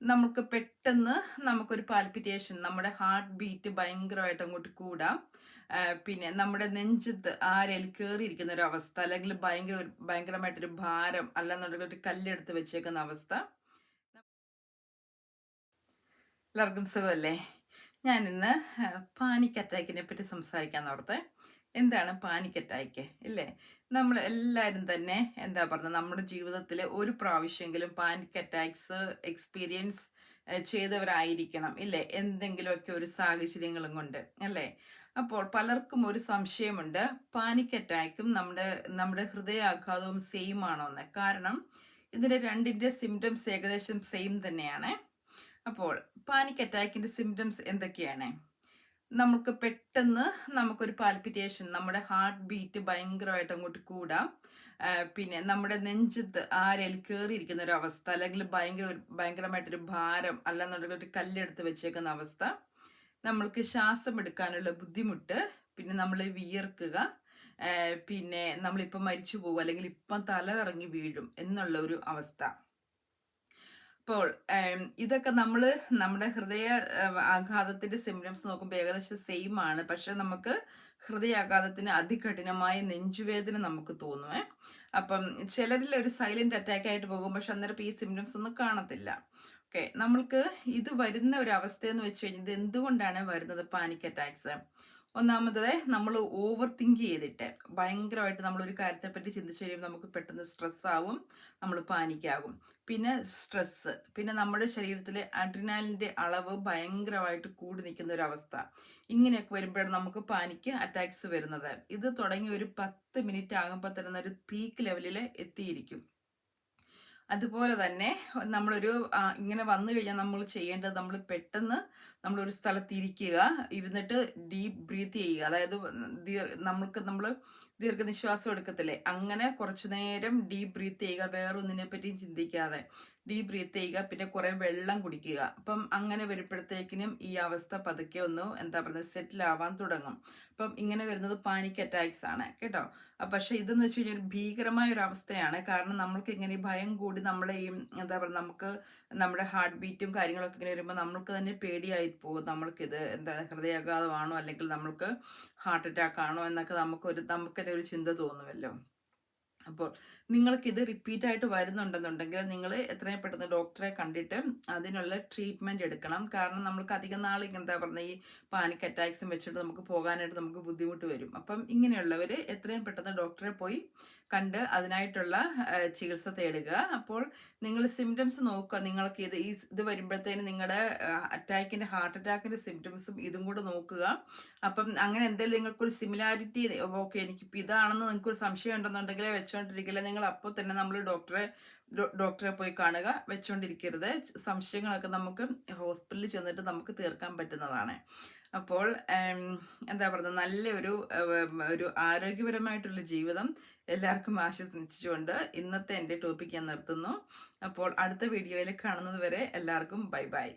നമുക്ക് പെട്ടെന്ന് നമുക്കൊരു പാൽപിറ്റേഷൻ നമ്മുടെ ഹാർട്ട് ബീറ്റ് ഭയങ്കരമായിട്ട് അങ്ങോട്ട് കൂടാം. പിന്നെ നമ്മുടെ നെഞ്ചത്ത് ആരേൽ കയറിയിരിക്കുന്ന ഒരു അവസ്ഥ അല്ലെങ്കിൽ ഭയങ്കര ഒരു ഭയങ്കരമായിട്ടൊരു ഭാരം അല്ലെന്നുണ്ടെങ്കിൽ ഒരു കല്ലെടുത്ത് വെച്ചേക്കുന്ന അവസ്ഥ. എല്ലാവർക്കും സുഖമല്ലേ? ഞാനിന്ന് പാനിക് അറ്റാക്കിനെ പറ്റി സംസാരിക്കാൻ ഓർത്തെ. എന്താണ് പാനിക് അറ്റാക്ക് ഇല്ലേ? നമ്മൾ എല്ലാവരും തന്നെ എന്താ പറയുക നമ്മുടെ ജീവിതത്തിൽ ഒരു പ്രാവശ്യമെങ്കിലും പാനിക് അറ്റാക്സ് എക്സ്പീരിയൻസ് ചെയ്തവരായിരിക്കണം ഇല്ലേ? എന്തെങ്കിലുമൊക്കെ ഒരു സാഹചര്യങ്ങളും കൊണ്ട് അല്ലേ? അപ്പോൾ പലർക്കും ഒരു സംശയമുണ്ട് പാനിക് അറ്റാക്കും നമ്മുടെ നമ്മുടെ ഹൃദയാഘാതവും സെയിം ആണോ എന്ന്. കാരണം ഇതിന്റെ രണ്ടിന്റെ സിംറ്റംസ് ഏകദേശം സെയിം തന്നെയാണ്. അപ്പോൾ പാനിക് അറ്റാക്കിന്റെ സിംറ്റംസ് എന്തൊക്കെയാണ്? നമുക്ക് പെട്ടെന്ന് നമുക്കൊരു പാൽപിറ്റേഷൻ നമ്മുടെ ഹാർട്ട് ബീറ്റ് ഭയങ്കരമായിട്ട് അങ്ങോട്ട് കൂടാം. പിന്നെ നമ്മുടെ നെഞ്ചത്ത് ആരേൽ കയറിയിരിക്കുന്ന ഒരു അവസ്ഥ അല്ലെങ്കിൽ ഭയങ്കര ഒരു ഭയങ്കരമായിട്ടൊരു ഭാരം അല്ലെന്നുണ്ടെങ്കിൽ ഒരു കല്ലെടുത്ത് വെച്ചേക്കുന്ന അവസ്ഥ നമ്മൾക്ക് ശ്വാസം എടുക്കാനുള്ള ബുദ്ധിമുട്ട് പിന്നെ നമ്മൾ വിയർക്കുക പിന്നെ നമ്മളിപ്പം മരിച്ചു പോകും അല്ലെങ്കിൽ ഇപ്പം തല കറങ്ങി വീഴും എന്നുള്ള ഒരു അവസ്ഥ. അപ്പോൾ ഇതൊക്കെ നമ്മൾ നമ്മുടെ ഹൃദയ ആഘാതത്തിന്റെ സിംറ്റംസ് നോക്കുമ്പോൾ ഏകദേശം സെയിം ആണ്. പക്ഷെ നമുക്ക് ഹൃദയാഘാതത്തിന് അതികഠിനമായ നെഞ്ചുവേദന നമുക്ക് തോന്നുവേ അപ്പം ചിലരിൽ ഒരു സൈലന്റ് അറ്റാക്ക് ആയിട്ട് പോകും പക്ഷെ അന്നേരം ഈ സിംറ്റംസ് ഒന്നും കാണത്തില്ല. ഓക്കെ നമ്മൾക്ക് ഇത് വരുന്ന ഒരു അവസ്ഥയെന്ന് വെച്ച് കഴിഞ്ഞാൽ ഇത് എന്തുകൊണ്ടാണ് വരുന്നത്? പാനിക് അറ്റാക്സ് ഒന്നാമത് നമ്മൾ ഓവർ തിങ്ക് ചെയ്തിട്ട് ഭയങ്കരമായിട്ട് നമ്മൾ ഒരു കാര്യത്തെപ്പറ്റി ചിന്തിച്ചു കഴിയുമ്പോൾ നമുക്ക് പെട്ടെന്ന് സ്ട്രെസ് ആവും നമ്മൾ പാനിക്കാകും പിന്നെ സ്ട്രെസ്സ് പിന്നെ നമ്മുടെ ശരീരത്തിലെ അഡ്രിനാലിന്റെ അളവ് ഭയങ്കരമായിട്ട് കൂടി നിൽക്കുന്ന ഒരു അവസ്ഥ. ഇങ്ങനെയൊക്കെ വരുമ്പോഴാണ് നമുക്ക് പാനിക്ക് അറ്റാക്സ് വരുന്നത്. ഇത് തുടങ്ങി ഒരു പത്ത് മിനിറ്റ് ആകുമ്പോൾ തന്നെ ഒരു പീക്ക് ലെവലിൽ എത്തിയിരിക്കും. അതുപോലെ തന്നെ നമ്മളൊരു ഇങ്ങനെ വന്നു കഴിഞ്ഞാൽ നമ്മൾ ചെയ്യേണ്ടത് നമ്മൾ പെട്ടെന്ന് നമ്മളൊരു സ്ഥലത്ത് ഇരിക്കുക ഇരുന്നിട്ട് ഡീപ്പ് ബ്രീത്ത് ചെയ്യുക. അതായത് നമ്മൾക്ക് നമ്മൾ ദീർഘനിശ്വാസം എടുക്കത്തില്ലേ? അങ്ങനെ കുറച്ചു നേരം ഡീപ്പ് ബ്രീത്ത് ചെയ്യുക വേറൊന്നിനെ പറ്റിയും ചിന്തിക്കാതെ ഡീപ്പ് ബ്രീത്ത് ചെയ്യുക പിന്നെ കുറേ വെള്ളം കുടിക്കുക. അപ്പം അങ്ങനെ വരുമ്പോഴത്തേക്കിനും ഈ അവസ്ഥ പതുക്കെ ഒന്ന് എന്താ പറയുക സെറ്റിൽ ആവാൻ തുടങ്ങും. അപ്പം ഇങ്ങനെ വരുന്നത് പാനിക് അറ്റാക്സ് ആണ് കേട്ടോ? പക്ഷേ ഇതെന്ന് വെച്ച് കഴിഞ്ഞാൽ ഭീകരമായ ഒരു അവസ്ഥയാണ്. കാരണം നമ്മൾക്ക് ഇങ്ങനെ ഭയം കൂടി നമ്മളെ ഈ എന്താ പറയുക നമുക്ക് നമ്മുടെ ഹാർട്ട് ബീറ്റും കാര്യങ്ങളൊക്കെ ഇങ്ങനെ വരുമ്പോൾ നമ്മൾക്ക് തന്നെ പേടിയായി പോകും. നമ്മൾക്കിത് എന്താ ഹൃദയാഘാതമാണോ? അല്ലെങ്കിൽ നമ്മൾക്ക് ഹാർട്ട് അറ്റാക്ക് ആണോ? എന്നൊക്കെ നമുക്കൊരു നമുക്ക് തന്നെ ഒരു ചിന്ത തോന്നുമല്ലോ. അപ്പോൾ നിങ്ങൾക്കിത് റിപ്പീറ്റ് ആയിട്ട് വരുന്നുണ്ടെന്നുണ്ടെങ്കിൽ നിങ്ങൾ എത്രയും പെട്ടെന്ന് ഡോക്ടറെ കണ്ടിട്ട് അതിനുള്ള ട്രീറ്റ്മെന്റ് എടുക്കണം. കാരണം നമ്മൾക്ക് അധികം നാൾ എന്താ പറഞ്ഞ ഈ പാനിക് അറ്റാക്സും വെച്ചിട്ട് നമുക്ക് പോകാനായിട്ട് നമുക്ക് ബുദ്ധിമുട്ട് വരും. അപ്പം ഇങ്ങനെയുള്ളവർ എത്രയും പെട്ടെന്ന് ഡോക്ടറെ പോയി കണ്ട് അതിനായിട്ടുള്ള ചികിത്സ തേടുക. അപ്പോൾ നിങ്ങൾ സിംറ്റംസ് നോക്കുക. നിങ്ങൾക്ക് ഇത് ഈ ഇത് വരുമ്പോഴത്തേന് നിങ്ങളുടെ അറ്റാക്കിന്റെ ഹാർട്ട് അറ്റാക്കിന്റെ സിംറ്റംസും ഇതും കൂടെ നോക്കുക. അപ്പം അങ്ങനെ എന്തെങ്കിലും നിങ്ങൾക്കൊരു സിമിലാരിറ്റി ഓക്കെ എനിക്കിപ്പോൾ ഇതാണെന്ന് നിങ്ങൾക്കൊരു സംശയം ഉണ്ടെന്നുണ്ടെങ്കിൽ വെച്ചുകൊണ്ടിരിക്കില്ല നിങ്ങൾ അപ്പോൾ തന്നെ നമ്മൾ ഡോക്ടറെ ഡോക്ടറെ പോയി കാണുക വെച്ചുകൊണ്ടിരിക്കരുത് സംശയങ്ങളൊക്കെ നമുക്ക് ഹോസ്പിറ്റലിൽ ചെന്നിട്ട് നമുക്ക് തീർക്കാൻ പറ്റുന്നതാണ്. അപ്പോൾ എന്താ പറയുക നല്ലൊരു ഒരു ആരോഗ്യപരമായിട്ടുള്ള ജീവിതം എല്ലാവർക്കും ആശംസിച്ചുകൊണ്ട് ഇന്നത്തെ എന്റെ ടോപ്പിക്ക് ഞാൻ നിർത്തുന്നു. അപ്പോൾ അടുത്ത വീഡിയോയിൽ കാണുന്നത് വരെ എല്ലാവർക്കും ബൈ ബൈ.